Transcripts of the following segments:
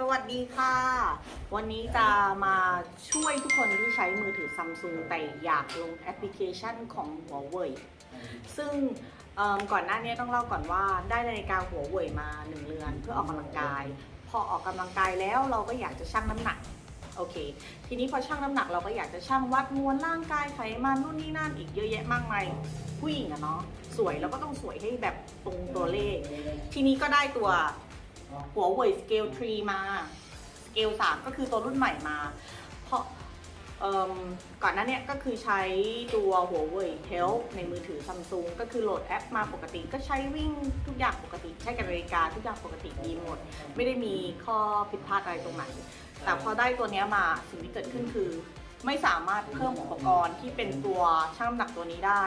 สวัสดีค่ะ วันนี้จะมาช่วยทุกคนที่ใช้มือถือซัมซุงแต่อยากลงแอปพลิเคชันของหัวเว่ยซึ่งก่อนหน้านี้ต้องเล่าก่อนว่าได้นาฬิกาหัวเว่ยมาหนึ่งเรือนเพื่อออกกำลังกาย พอออกกำลังกายแล้วเราก็อยากจะชั่งน้ำหนักโอเค ทีนี้พอชั่งน้ำหนักเราก็อยากจะชั่งวัดมวลร่างกายไขมันนู่นนี่นั่นอีกเยอะแยะมากมายผู้หญิงอะเนาะสวยแล้วก็ต้องสวยให้แบบตรงตัวเลข ทีนี้ก็ได้ตัว หัวเว่ยสเกล3มาสเกล3ก็คือตัวรุ่นใหม่มา เพราะก่อนหน้านี้ก็คือใช้ตัวหัวเว่ย Health ในมือถือซัมซุงก็คือโหลดแอปมาปกติก็ใช้วิ่งทุกอย่างปกติ ใช้กับนาฬิกาทุกอย่างปกติดีหมด ไม่ได้มีข้อผิดพลาดอะไรตรงไหน แต่พอได้ตัวนี้มาสิ่งที่เกิดขึ้นคือ ไม่สามารถเพิ่มอุปกรณ์ที่เป็นตัวชั่งน้ำหนักตัวนี้ได้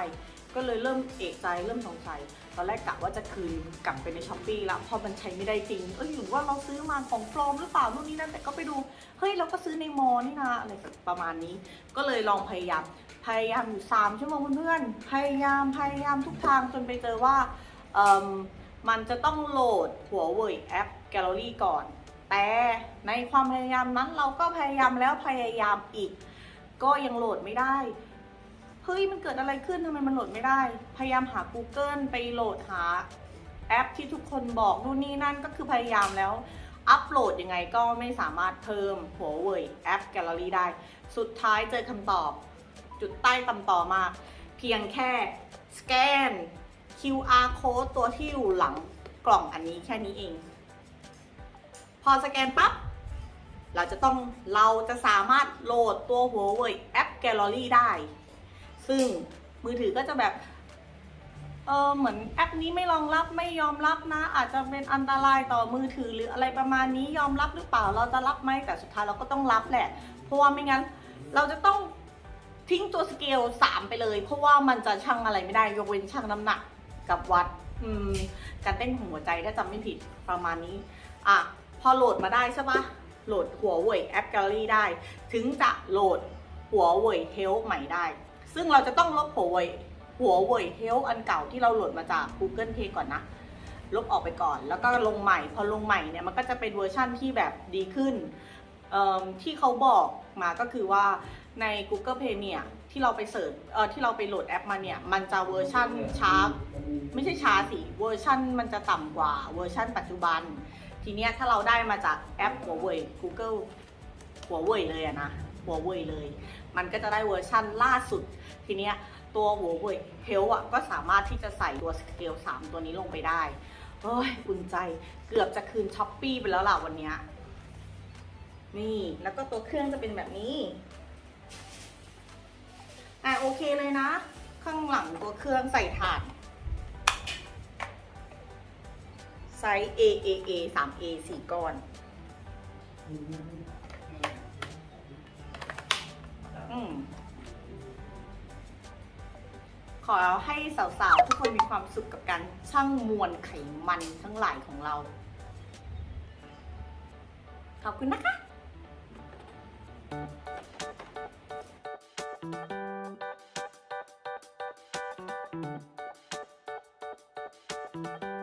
ก็เลยเริ่มเอกใจเริ่มสงสัยตอนแรกกะว่าจะคืนกลับไปในช้อปปี้แล้วพอมันใช้ไม่ได้จริงเอ้ยหรือว่าเราซื้อมาของปลอมหรือเปล่านู่นนี่นั่นแต่ก็ไปดูเฮ้ยเราก็ซื้อในมอนี่นะอะไรประมาณนี้ ก็เลยลองพยายามพยายามอยู่3ชั่วโมงเพื่อนพยายามพยายามทุกทางจนไปเจอว่าเอิ่มมันจะต้องโหลดหัวเว่ยแอปแกลเลอรี่ก่อน แต่ในความพยายามนั้นเราก็พยายามแล้วพยายามอีก ก็ยังโหลดไม่ได้ เฮ้ยมันเกิดอะไรขึ้นทำไมมันโหลดไม่ได้ พยายามหา Google ไปโหลดหาแอปที่ทุกคนบอกนู่นนี่นั่นก็คือพยายามแล้ว อัปโหลดยังไงก็ไม่สามารถเพิ่มหัวเว่ยแอปแกลเลอรี่ได้ สุดท้ายเจอคำตอบ จุดใต้ตำต่อมาก เพียงแค่สแกน QR code ตัวที่อยู่หลังกล่องอันนี้แค่นี้เอง พอสแกนปั๊บเราจะต้องเราจะสามารถโหลดตัวหัวเว่ยแอปแกลเลอรี่ได้ ซึ่งมือถือก็จะแบบเออเหมือนแอปนี้ไม่รองรับไม่ยอมรับนะ อาจจะเป็นอันตรายต่อมือถือหรืออะไรประมาณนี้ยอมรับหรือเปล่าเราจะรับไหมแต่สุดท้ายเราก็ต้องรับแหละ เพราะว่าไม่งั้นเราจะต้องทิ้งตัวสเกล3ไปเลย เพราะว่ามันจะชั่งอะไรไม่ได้ยกเว้นชั่งน้ำหนักกับวัดอืมการเต้นของหัวใจถ้าจำไม่ผิดประมาณนี้อะพอโหลดมาได้ใช่ปะโหลดหัวเว่ยแอปแกลลี่ได้ ถึงจะโหลดหัวเว่ยเฮลใหม่ได้ ซึ่งเราจะต้องลบหัวเว่ยหัวเว่ยเฮลอันเก่าที่เราโหลดมาจาก Google Play ก่อนนะ ลบออกไปก่อน แล้วก็ลงใหม่ พอลงใหม่เนี่ยมันก็จะเป็นเวอร์ชั่นที่แบบดีขึ้น ที่เขาบอกมาก็คือว่าใน Google Play เนี่ยที่เราไปเสิร์ชเออที่เราไปโหลดแอปมาเนี่ย มันจะเวอร์ชั่นช้า ไม่ใช่ช้าสิ เวอร์ชั่นมันจะต่ำกว่าเวอร์ชั่นปัจจุบัน ทีเนี้ยถ้าเราได้มาจากแอปหัวเว่ย Google หัวเว่ยเลยอะนะหัวเว่ยเลย มันก็จะได้เวอร์ชั่นล่าสุด ทีเนี้ยตัวหัวเว่ยเฮลอะก็สามารถที่จะใส่ตัวสเกล3ตัวนี้ลงไปได้เฮ้ยอุ่นใจเกือบจะคืนช้อปปี้ไปแล้วล่ะวันเนี้ยนี่แล้วก็ตัวเครื่องจะเป็นแบบนี้อะโอเคเลยนะ ข้างหลังตัวเครื่องใส่ถ่านไซส์ AAA 3A 4ก้อน ขอให้สาวๆ ทุกคนมีความสุขกับการช่างมวลไขมันทั้งหลายของเรา ขอบคุณนะคะうん。